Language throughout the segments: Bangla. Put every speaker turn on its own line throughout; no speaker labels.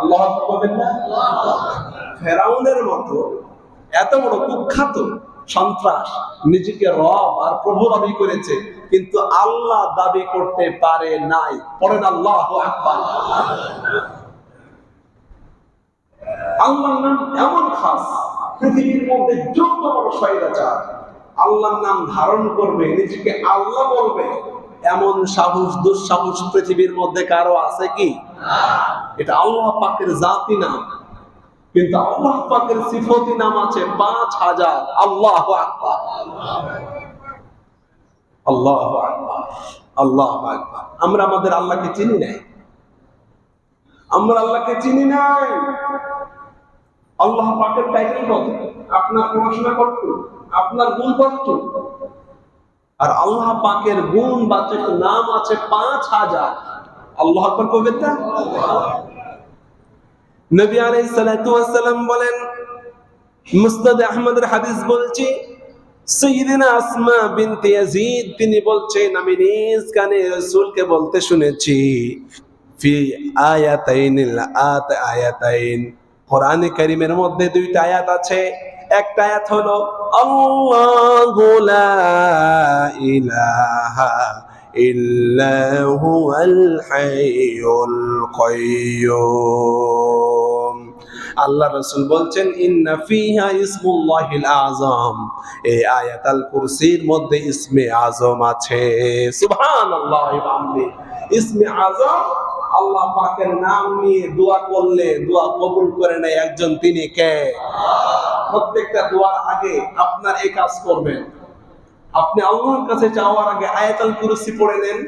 আল্লাহ বলবেন না? ফেরাউনের মতো এত বড় কুখ্যাত সন্ত্রাস নিজেকে রব আর প্রভু দাবি করেছে, কিন্তু আল্লাহ দাবি করতে পারে নাই। পড়েন আল্লাহ আকবার। আল্লাহর নাম এমন খাস, পৃথিবীর মধ্যে যত বড় স্বৈরাচার, আল্লাহর নাম ধারণ করবে, নিজেকে আল্লাহ বলবে, এমন সাহস, দুঃসাহস পৃথিবীর মধ্যে কারও আছে কি? এটা আল্লাহ পাকের জাতি নাম। কিন্তু আল্লাহ পাকের সিফতি নাম আছে পাঁচ হাজার। আল্লাহ আল্লাহ আল্লাহ আমরা আমাদের আল্লাহকে চিনি নাই। আমরা আল্লাহকে চিনি নাই। আল্লাহ পাকের টাইটেল কত? আপনার পড়াশোনা করত আপনার গুণ করত আর আল্লাহ পাকের গুণ বাচক নাম আছে পাঁচ হাজার। আল্লাহ আকবার কবেন না? নবী ওয়াস বলেন মুসনাদ আহমদের হাদিস বলছি সৈয়দিনা আসমা বিনতে ইয়াজিদ, তিনি বলছেন, আমি নিজ কানে রাসূলকে বলতে শুনেছি, ফি আয়াতাইনিল আত আয়াতাইন। কোরআনে কারীমের মধ্যে দুইটা আয়াত আছে। একটা আয়াত হলো, আল্লাহু লা ইলাহা ইল্লা হুয়াল হাইয়ুল কাইয়্যুম আল্লাহ রসুল বলছেন, ইন্না ফিহা ইসমুল্লাহিল আজম এই আয়াতাল কুরসির মধ্যে ইসমে আজম আছে। সুবহানাল্লাহ বিহামদি। ইসমে আজম আল্লাহ পাকের নাম নিয়ে দোয়া করলে, দোয়া কবুল করে নেয় একজন। তিনি কে? প্রত্যেকটা দোয়ার আগে আপনার এই কাজ করবেন। আপনি আল্লাহর কাছে যাওয়ার আগে আয়াতাল কুরসি পড়ে নেন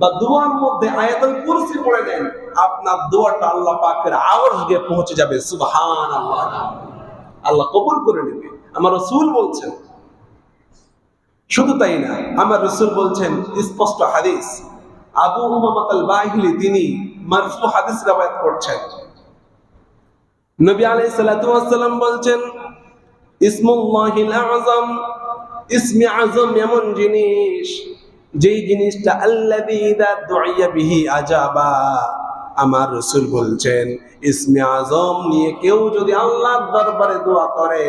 বা দোয়ার মধ্যে আয়াতুল কুরসি পড়ে দেন আপনার দোয়াটা আল্লাহ পাকের আওয়াজ পৌঁছে যাবে। সুবহান আল্লাহ আল্লাহ কবুল করে নেবে। আমার রসুল বলছেন, শুধু তাই না, আমার রসুল বলছেন, স্পষ্ট হাদিস, আবু উমামাত আল বাহিলি তিনি মারফু হাদিস রাবায়াত করছেন। নবী আলাইহিস সালাতু ওয়াস সালাম বলছেন, ইসমুল্লাহিল আযম ইসমে আজম এমন জিনিস, যেই জিনিসটা দুইয়া বিহি আজাবা। আমার রসুল বলছেন, ইসমে আজম নিয়ে কেউ যদি আল্লাহর দরবারে দোয়া করে,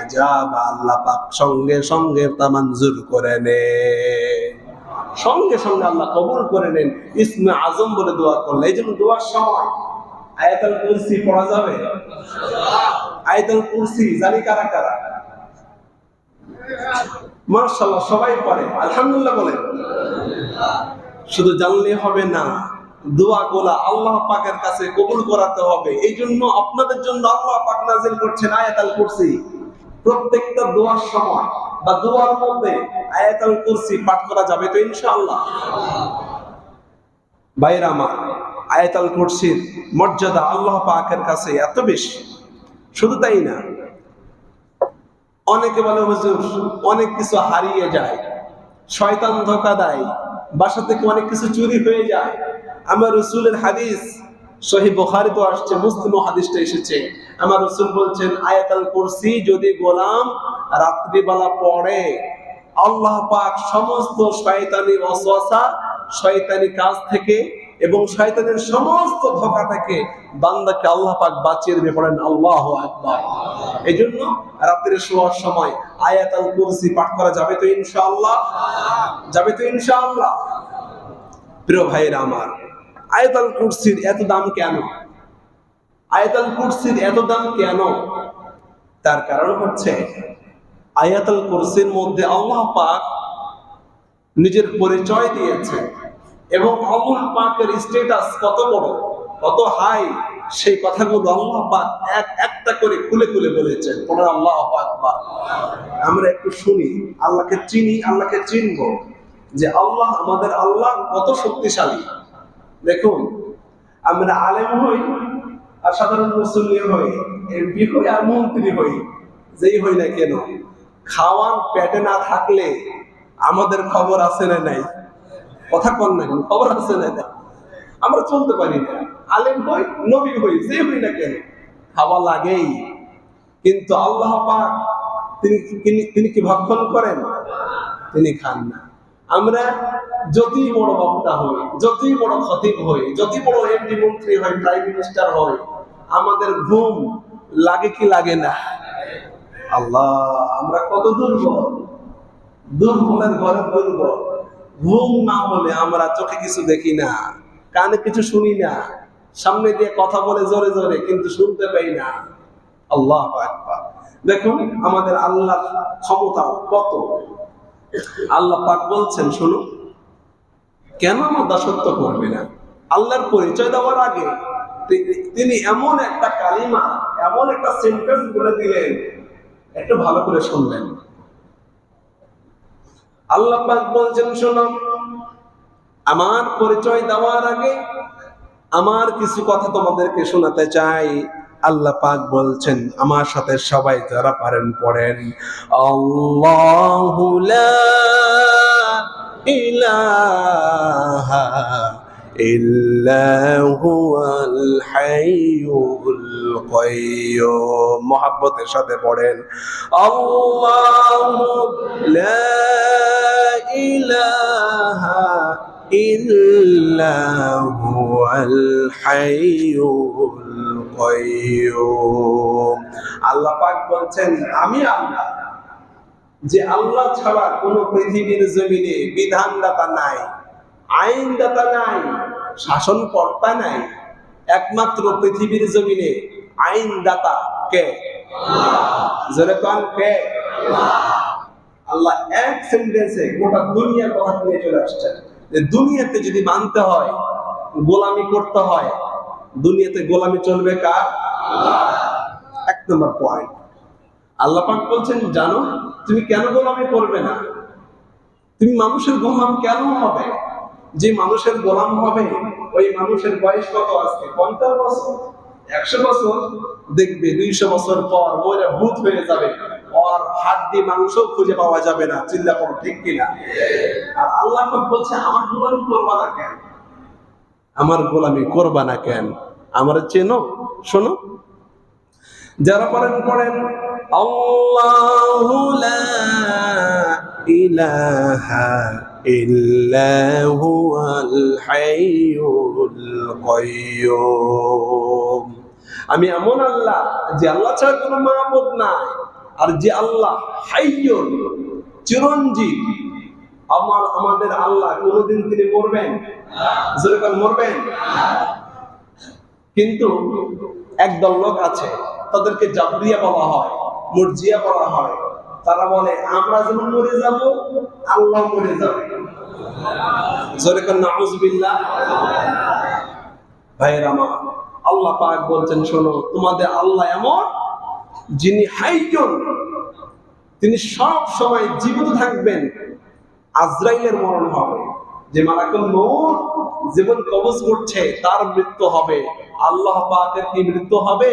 আজাব আল্লাহ পাক সঙ্গে সঙ্গে তা মঞ্জুর করে নে সঙ্গে সঙ্গে আল্লাহ কবুল করে নেন। ইসমে আজম বলে দোয়া করলে, এই জন্য দোয়ার সময় আয়াতুল কুরসি পড়া যাবে? আয়াতুল কুরসি জানি কারা কারা? মার্শাল্লাহ সবাই পারে আলহামদুলিল্লাহ বলেন শুধু জানলে হবে না দোয়া গোলা আল্লাহ পাকের কাছে কবুল করাতে হবে। এই জন্য আপনাদের জন্য আল্লাহ পাক নাজিল করছেন আয়াতাল কুরসি। প্রত্যেকটা দোয়ার সময় বা দোয়ার মধ্যে আয়াতাল কুরসি পাঠ করা যাবে তো ইনশাআল্লাহ। বাইরে আমার, আয়াতাল কুরসির মর্যাদা আল্লাহ পাকের কাছে এত বেশি। শুধু তাই না অনেকে বলে, হুজুর, অনেক কিছু হারিয়ে যায়, শয়তান ধোকা দেয়, বাসা থেকে অনেক কিছু চুরি হয়ে যায়। আমার রসুলের হাদিস, সহি বখারি তো আসছে মুসলিম হাদিসটা এসেছে। আমার রসুল বলছেন, আয়াতাল কুরসি যদি গোলাম রাত্রিবেলা পড়ে, আল্লাহ পাক সমস্ত শয়তানি ওয়াসওয়াসা, শয়তানি কাজ থেকে এবং শয়তানের সমস্ত ধোকা থেকে বান্দাকে আল্লাহ পাক বাঁচিয়ে দেবে পড়েন আল্লাহ আকবার। এই জন্য রাত্রে শোয়ার সময় আয়াতাল কুরসি পাঠ করা যাবে তো ইনশাআল্লাহ? যাবে তো ইনশাআল্লাহ? প্রিয় ভাইরা আমার, আয়াতাল কুরসির এত দাম কেন? আয়াতাল কুরসির এত দাম কেন? তার কারণ হচ্ছে আয়াতাল কুরসির মধ্যে আল্লাহ পাক নিজের পরিচয় দিয়েছে এবং আল্লাহ পাকের স্টেটাস কত বড়, কত হাই সেই কথাগুলো আল্লাহ পাক এক একটা করে খুলে খুলে বলেছেন। পড়ে আল্লাহ আকবার আমরা একটু শুনি, আল্লাহকে চিনি, আল্লাহকে চিনব যে আল্লাহ আমাদের আল্লাহ কত শক্তিশালী। দেখুন, আমরা আলেম হই আর সাধারণ মুসলিম হই এমপি হই আর মন্ত্রী হই, যেই হই না কেন খাওয়ান পেটে না থাকলে আমাদের খবর আছে না নাই? কথা কন না কেন খবর আছে না আমরা চলতে পারি না। আলেম হই, নবী হই, যে হই না কেন? খাওয়া লাগেই। কিন্তু আল্লাহ পাক, তিনি তিনি কি ভক্ষণ করেন? তিনি খান না। আমরা যতই বড় বক্তা হই, যতই বড় খতিব হই, যতই বড় এমডি মন্ত্রী হই প্রাইম মিনিস্টার হই, আমাদের ঘুম লাগে কি লাগে না? আল্লাহ, আমরা কত দুর্বল। দুর্বলের ঘরে দুর্বল। ঘুম না হলে আমরা চোখে কিছু দেখি না, কানে কিছু শুনি না, সামনে দিয়ে কথা বলে জোরে জোরে কিন্তু শুনতে পাই না। আল্লাহ দেখুন আমাদের আল্লাহর ক্ষমতা কত। আল্লাহ পাক বলছেন, শুনো, কেন আমার দাসত্ব করবে না? আল্লাহর পরিচয় দেওয়ার আগে তিনি এমন একটা কালিমা, এমন একটা সেন্টেন্স বলে দিলেন। একটু ভালো করে শুনবেন আল্লাহ বলছেন, শোনো, আমার পরিচয় দেওয়ার আগে আমার কিছু কথা তোমাদেরকে শোনাতে চাই। আল্লাহ পাক বলছেন, আমার সাথে সবাই যারা পারেন, পড়েন। আল্লাহু লা ইলাহা ইল্লা হুয়াল হাইয়ুল কাইয়্যুম মহব্বতের সাথে পড়েন। আল্লাহু লা ইলাহা ইল্লা হুয়াল হাইয়ুল কাইয়্যুম আল্লাহ পাক বলছেন, আমি আল্লাহ। যে আল্লাহ ছাড়া কোনো পৃথিবীর জমিনে বিধানদাতা নাই, আইনদাতা নাই, শাসনকর্তা নাই, একমাত্র পৃথিবীর জমিনে আইনদাতা কে? জোরে কন, কে? আল্লাহ এক সেন্টেন্সে গোটা দুনিয়ার কথা নিয়ে চলে আসছেন। যে দুনিয়াতে যদি মানতে হয়, গোলামি করতে হয়, দুনিয়াতে গোলামি চলবে কার? এক নম্বর পয়েন্ট আল্লাহ পাক বলছেন, জানো, তুমি কেন গোলামি করবে না? তুমি মানুষের গোলাম কেন হবে? যে মানুষের গোলাম হবে, ওই মানুষের বয়স কত আজকে? পঞ্চাশ বছর? একশো বছর দেখবে, দুইশো বছর পর ওরা ভূত হয়ে যাবে। ওর হাড্ডি মাংস খুঁজে পাওয়া যাবে না, চিল্লা করো ঠিক কিনা? আর আল্লাহ বলছে, আমার গোলামি করবা না কেন? আমার গোলামি করবা না কেন? আমার চেনো, শোনো। যারা পড়েন পড়েন, আল্লাহু ইলাহা ইল্লা হুয়াল হাইয়ুল কাইয়্যুম আমি এমন আল্লাহ যে আল্লাহ ছাড়া কোনো মাহবুদ নাই, আর যে আল্লাহ হাইয়ুল চিরঞ্জীব। আমার, আমাদের আল্লাহ কোনোদিন তিনি মরবেন? মরবেন? কিন্তু একদল লোক আছে, তাদেরকে জাবরিয়া বলা হয়, মুরজিয়া বলা হয়। তারা বলে, আমরা যেমন মরে যাব, আল্লাহ মরে যাবে। আল্লাহ পাক বলছেন, শোনো, তোমাদের আল্লাহ এমন যিনি হাইয়ুন তিনি সব সময় জীবিত থাকবেন, আজরাইলের মরণ হবে। যে মালাকুল মৌত জীবন কবজ করছে, তার মৃত্যু হবে। আল্লাহ পাকের কি মৃত্যু হবে?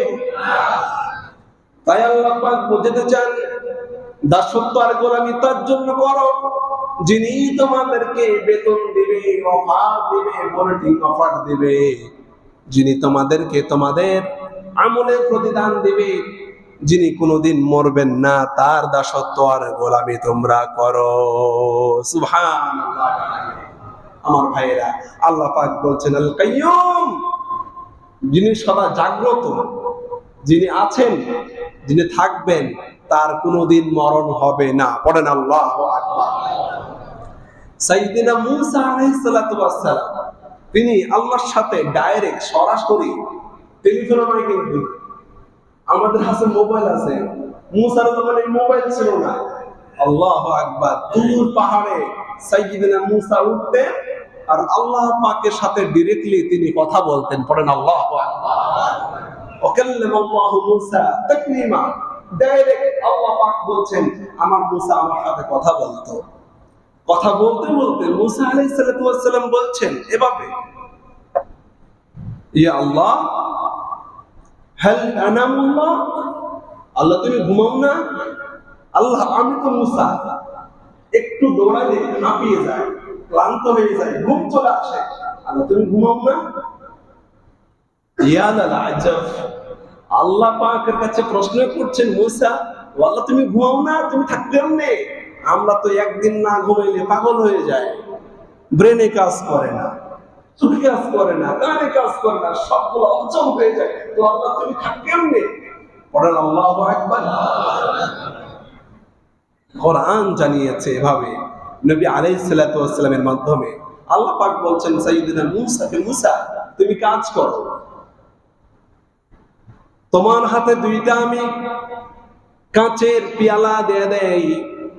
তাই আল্লাহ পাক বোঝাতে চান, দাসত্ব আর গোলামি তার জন্য করো। যিনি তোমাদেরকে বেতন দিবে, অফার দিবে পলিটিক অফার দিবে। যিনি তোমাদেরকে তোমাদের আমলের প্রতিদান দিবে, যিনি কোনোদিন মরবেন না, তার দাসত্ব আর গোলামি তোমরা করো। সুবহানাল্লাহ। আমার ভাইয়েরা, আল্লাহ পাক বলছেন, আল কাইয়ুম, যিনি সদা জাগ্রত, যিনি আছেন, যিনি থাকবেন, তার কোনোদিন মরণ হবে না। পড়েন আল্লাহ সাইদিনা মুসা আলাইহিস সালাতু তিনি আল্লাহর সাথে ডাইরেক্ট সরাসরি টেলিফোন নয় কিন্তু আমাদের হাতে মোবাইল আছে। মুসার জমানে মোবাইল ছিল না। আল্লাহ আকবার, দূর পাহাড়ে সাইয়্যিদিনা মুসা উঠতেন আর আল্লাহ পাকের সাথে ডাইরেক্টলি তিনি কথা বলতেন। পড়েন আল্লাহ ডাইরেক্ট আল্লাহ পাক বলছেন, আমার মুসা আমার সাথে কথা বলতো। কথা বলতে বলতে মুসা সালাম বলছেন, এভাবে আল্লাহ আল্লাহ তুমি ঘুমাও না, আল্লাহ, আমি তো মুসা, একটু দৌড়ালে হাঁপিয়ে যায়, ক্লান্ত হয়ে যায়, ঘুম চলে আসে, আল্লাহ তুমি ঘুমাও না? ইয়া আল্লাহ পাকের কাছে প্রশ্ন করছেন, মুসা আল্লাহ তুমি ঘুমাও না, তুমি থাকতে আমরা তো একদিন না ঘুমাইলে পাগল হয়ে যায়। ব্রেনে কাজ করে না কাজ করে না, কানে কাজ করে না, সবগুলো অচল হয়ে যায়। তো আল্লাহ, তুমি পড়েন আল্লাহ একবার কোরআন জানিয়েছে এভাবে নবী আলাইহিসসালামের মাধ্যমে। আল্লাহ পাক বলছেন মুসাকে মুসা, তুমি কাজ করো। তোমার হাতে দুইটা আমি কাঁচের পেয়ালা দিয়ে দেই।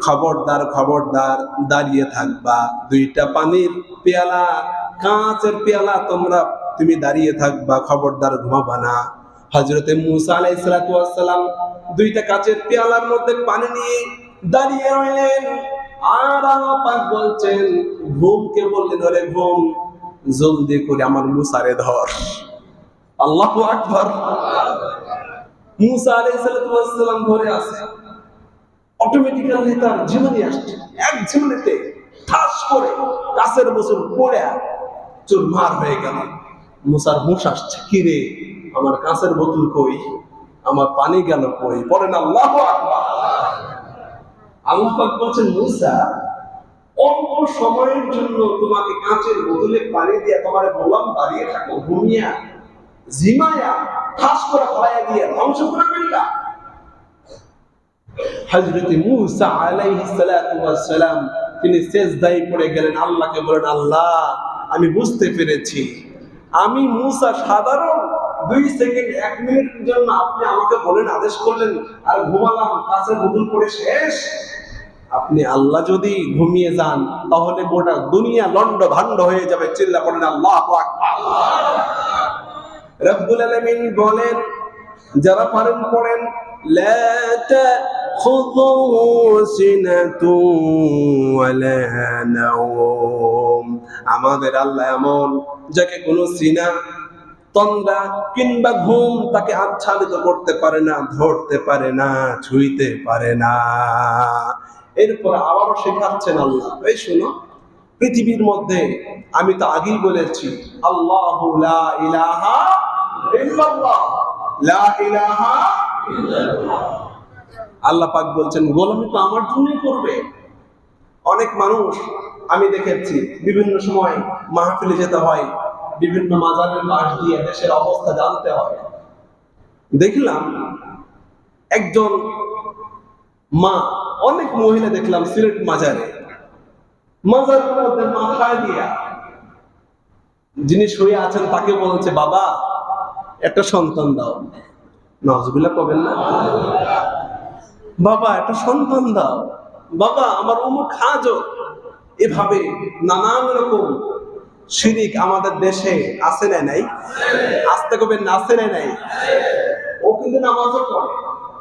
খবরদার খবরদার দাঁড়িয়ে থাকবা। দুইটা পানির পেয়ালা, কাঁচের পেয়ালা তোমরা, তুমি দাঁড়িয়ে থাকবা, খবরদার ঘুমাবা না। হজরতে মুসা আলাইসালাম দুইটা কাঁচের পেয়ালার মধ্যে পানি নিয়ে দাঁড়িয়ে রইলেন। আর আল্লাহ পাক বলছেন, ঘুমকে বললেন ওরে ঘুম, জলদি করে আমার মুসারে ধর। আল্লাহ আকবার। মুসা আলাইসালাম ধরে আছে অটোমেটিক্যালি তার জীবনী আসছে। এক জীবনীতে ঠাস করে কাছের বছর পড়ে চুরমার হয়ে গেল। মুসার হুঁশ আসছে, কি রে? আমার কাঁচের বোতল কই? আমার পানি গেল কই? পরে না আল্লাহ আল্লাহ বলছেন, মুসা, অল্প সময়ের জন্য তোমাকে কাঁচের বোতলে পানি দিয়ে তোমার বললাম দাঁড়িয়ে থাকো ঘুমিয়া, জিমায়া, ঠাস করে ফলাইয়া দিয়ে ধ্বংস করে ফেললা। হযরতে মূসা আলাইহিস সালাতু ওয়াস সালাম, তিনি সেজদায় পড়ে গেলেন। আল্লাহকে বলেন, আল্লাহ, আমি বুঝতে পেরেছি। আমি মূসা সাধারণ দুই সেকেন্ড, এক মিনিটের জন্য আপনি আমাকে বলেন, আদেশ করলেন, আর ঘুমালাম কাছে বদল করে শেষ। আপনি আল্লাহ যদি ঘুমিয়ে যান, তাহলে গোটা দুনিয়া লন্ড ভান্ড হয়ে যাবে। চিল্লা করেন আল্লাহ রব্বুল আলমিন বলেন, যারা পারেন পড়েন لا تأخذه سنة ولا نوم আমাদের আল্লাহ এমন যাকে কোনো সিনা তন্দ্রা কিংবা ঘুম তাকে আচ্ছাদিত করতে পারে না ধরতে পারে না ছুঁইতে পারে না এরপর আবারও শেখাচ্ছেন আল্লাহ এই শোনো পৃথিবীর মধ্যে আমি তো আগেই বলেছি আল্লাহ লা ইলাহা ইল্লাল্লাহ লা ইলাহা আল্লাহ পাক বলছেন, গোলামি তো আমার জন্যই করবে। অনেক মানুষ আমি দেখেছি, বিভিন্ন সময় মাহফিলে যেতে হয়, বিভিন্ন মাজারের পাশ দিয়ে দেশের অবস্থা জানতে হয়। দেখলাম, একজন মা, অনেক মহিলা দেখলাম সিলেট মাজারে। মাজারের মধ্যে মাথায় দিয়া যিনি শুয়ে আছেন তাকে বলছে, বাবা, একটা সন্তান দাও। নজবিলা কবেন না? বাবা, একটা সন্তান দাও। বাবা, আমার অমুক হাজত এভাবে নানান রকম শিরিক আমাদের দেশে আছে না নাই? আসতে কবে না আছে না নাই? ও কিন্তু নামাজও পড়ে।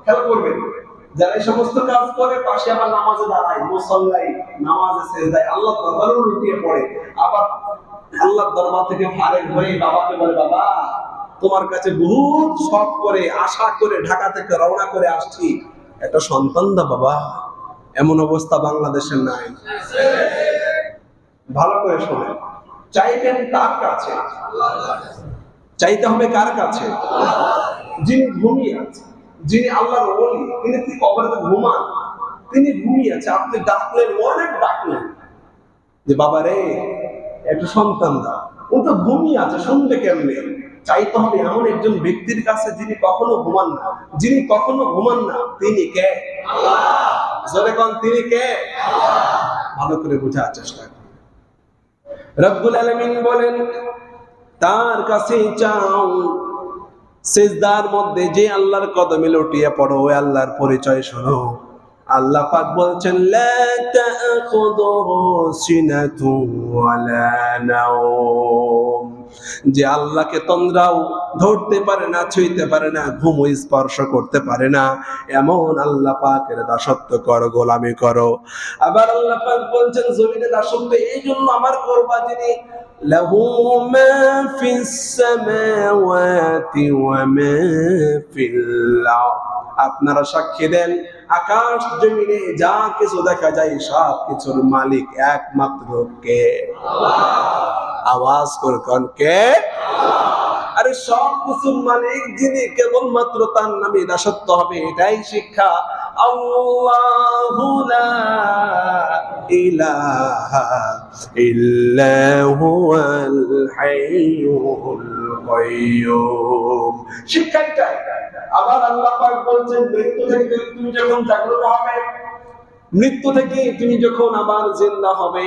খেয়াল করবেন, যারা এই সমস্ত কাজ করে, পাশে আবার নামাজে দাঁড়ায়, মুসল্লাই নামাজে সেজদায় আল্লাহ দরবারও লুটিয়ে পড়ে। আবার আল্লাহ দরবার থেকে ফারেক হয়ে বাবাকে বলে, বাবা, তোমার কাছে বহুত শখ করে, আশা করে ঢাকা থেকে রওনা করে আসছি। একটা সন্তান দা বাবা, এমন অবস্থা বাংলাদেশের নাই। ভালো করে শোনে চাইবেন তার কাছে? চাইতে হবে কার কাছে? যিনি ঘুমিয়ে আছে, যিনি আল্লাহর ওলি, তিনি কি কবরে ঘুমান? তিনি ঘুমিয়ে আছে, আপনি ডাকলেন, অনেক ডাকলেন। যে বাবা রে একটা সন্তান দা ও তো ঘুমিয়ে আছে, শুনবে কেমনে? চাইতে হবে এমন একজন ব্যক্তির কাছে যিনি কখনো ঘুমান না। যিনি কখনো ঘুমান না তিনি কে? জোরে কন তিনি কে? ভালো করে বোঝার চেষ্টা করুন। রব্বুল আলামিন বলেন তার কাছে চাও সেজদার মধ্যে যে আল্লাহর কদমে লুটিয়ে পড়ো ওই আল্লাহর পরিচয় শোনো। আল্লাহ পাক বলছেন লা তাখুদুহু সিনাতু ওয়ালা নাওম। যে আল্লাহকে তন্দ্রাও ধরতে পারে না, ছুঁইতে পারে না, ঘুম স্পর্শ করতে পারে না। এমন আল্লাহ পাকের দাসত্ব করো, গোলামি করো। আবার আল্লাহ পাক বলছেন, জমিনে দাসত্ব এই জন্য আমার করবা যিনি আপনারা সাক্ষী দেন, আকাশ জমিনে যা কিছু দেখা যায় সব কিছুর মালিক একমাত্র কে? আওয়াজ করে কন, কে? আরে সব কিছুর মালিক কেবলমাত্র তার নামে দাসত্ব হবে, এটাই শিক্ষা। আবার আল্লাহ মৃত্যু থেকে তুমি যখন জাগ্রত হবে, মৃত্যু থেকে তুমি যখন আবার জিন্দা হবে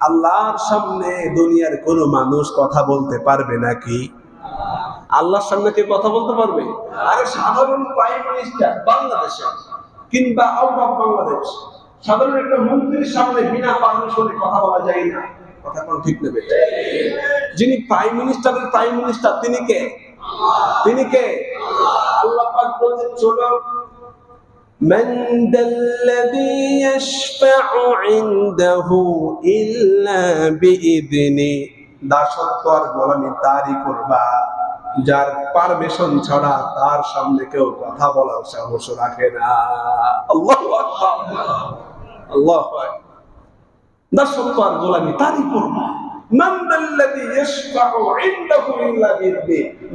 আল্লাহর সামনে দুনিয়ার কোনো মানুষ কথা বলতে পারবে নাকি? আল্লাহর সামনে কে কথা বলতে পারবে? আরে সাধারণ প্রাইম মিনিস্টার বাংলাদেশে কিংবা আউট অফ বাংলাদেশ, সাধারণ একটা মন্ত্রীর সামনে বিনা পারমিশনে কথা বলা যায় না। কথা কোন ঠিক নেবে যিনি প্রাইম মিনিস্টারের প্রাইম মিনিস্টার, তিনি কে? তিনি কে? আল্লাহ পাক বলছেন চলো من ذا الذي يشفع عنده إلا بإذنه. দাসত্ব গোলামি তারই করবা যার পারমিশন ছাড়া তার সামনে কেউ কথা বলার সাহস রাখে না। আল্লাহ আল্লাহ দাসত্ব গোলামি তারই করবা।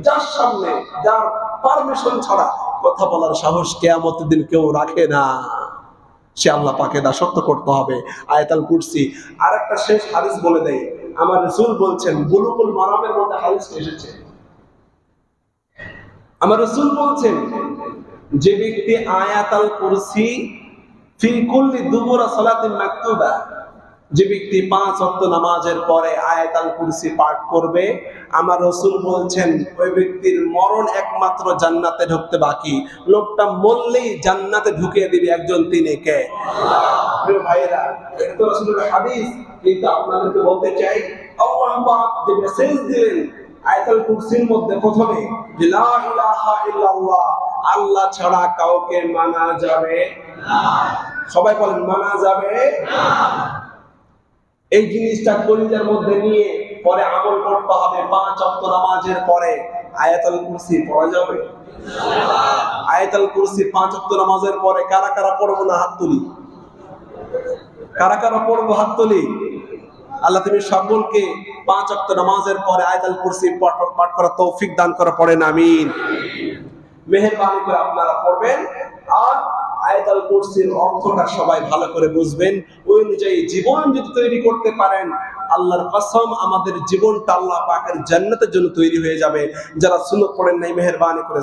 যার সামনে যার পারমিশন ছাড়া কথা বলার সাহস কেয়ামতের দিন কেউ রাখে না। সে আল্লাহ পাকে দাসত্ব করতে হবে। আয়াতাল কুরসি আর একটা শেষ হাদিস বলে দেয় আমার রসুল বলছেন বুলুকুল মারামের মধ্যে হাদিস এসেছে। আমার রসুল বলছেন, যে ব্যক্তি আয়াতাল কুরসি, ফি কুল্লি দুবুরা সালাতিন মাকতুবা যে ব্যক্তি পাঁচ ওয়াক্ত নামাজের পরে আয়াতাল কুরসি পাঠ করবে, আমার রসুল বলছেন, ওই ব্যক্তির মরণ একমাত্র জান্নাতে ঢুকতে বাকি। লোকটা মরলেই জান্নাতে ঢুকিয়ে দিবে একজন তিনি কে? আপনাদেরকে বলতে চাই, আল্লাহ পাক মধ্যে প্রথমে, যে লা ইলাহা আল্লাহ ছাড়া কাউকে মানা যাবে সবাই বলেন, মানা যাবে এই জিনিসটা কলিজার মধ্যে নিয়ে পরে আমল করতে হবে পাঁচ অক্ট নামাজের পরে। আয়াতুল কুরসি পড়া যাবে? আয়াতুল কুরসি পাঁচ অক্ট নামাজের পরে কারা কারা পড়ব না হাত তুলি? কারা কারা পড়ব হাত তুলি? আল্লাহ তুমি সকলকে পাঁচ অক্ট নামাজের পরে আয়াতুল কুরসি পাঠ করা তৌফিক দান করা পড়েন, আমিন। মেহেরবানি করে আপনারা পড়বেন। আর আয়াতুল কুরসির অর্থটা সবাই ভালো করে বুঝবেন। ওই অনুযায়ী জীবন যদি তৈরি করতে পারেন, আল্লাহর কসম আমাদের জীবনটা আল্লাহ পাকের জান্নাতের জন্য তৈরি হয়ে যাবে। যারা সুন্নত পড়েন নাই, মেহেরবানি করে